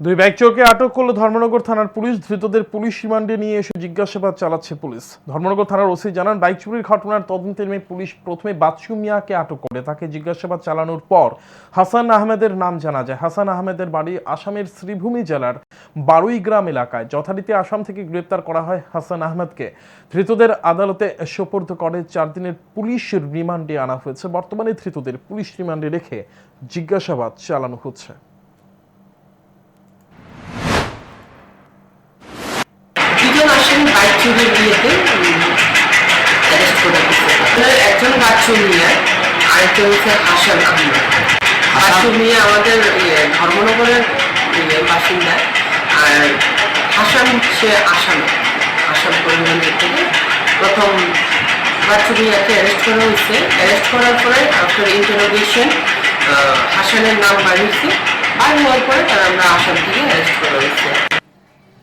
দুই ব্যাগ আটক করল ধর্মনগর থানার পুলিশ ধৃতদের পুলিশ রিমান্ডে নিয়ে এসে জিজ্ঞাসাবাদ চালাচ্ছে পুলিশ। ধর্মনগর থানার ওসি জানান বাইক চুরির ঘটনার তদন্তে নেমে পুলিশ প্রথমে বাচ্চু মিয়াকে আটক করে। তাকে জিজ্ঞাসাবাদ চালানোর পর হাসান আহমেদের নাম জানা যায়। হাসান আহমেদের বাড়ি আসামের শ্রীভূমি জেলার বারুই গ্রাম এলাকায়। যথারীতি আসাম থেকে গ্রেপ্তার করা হয় হাসান আহমেদকে। ধৃতদের আদালতে সোপর্দ করে চার দিনের পুলিশ রিমান্ডে আনা হয়েছে। বর্তমানে ধৃতদের পুলিশ রিমান্ডে রেখে জিজ্ঞাসাবাদ চালানো হচ্ছে। আসেন বাইক বিয়েতে অ্যারেস্ট করে একজন বাচ্চু মিয়া আরেকজন হচ্ছে হাসান আহমেদ বাচ্চু মিয়া আমাদের ইয়ে, ধর্মনগরের ইয়ে, বাসিন্দা। আর হাসান হচ্ছে আসাম। আসাম পরিবহনের থেকে প্রথম বাচ্চু মিয়াকে অ্যারেস্ট করা হয়েছে। অ্যারেস্ট করার পরে আফটার ইন্টারোগেশন হাসানের নাম বাড়িয়েছে। আর হওয়ার পরে তারা আমরা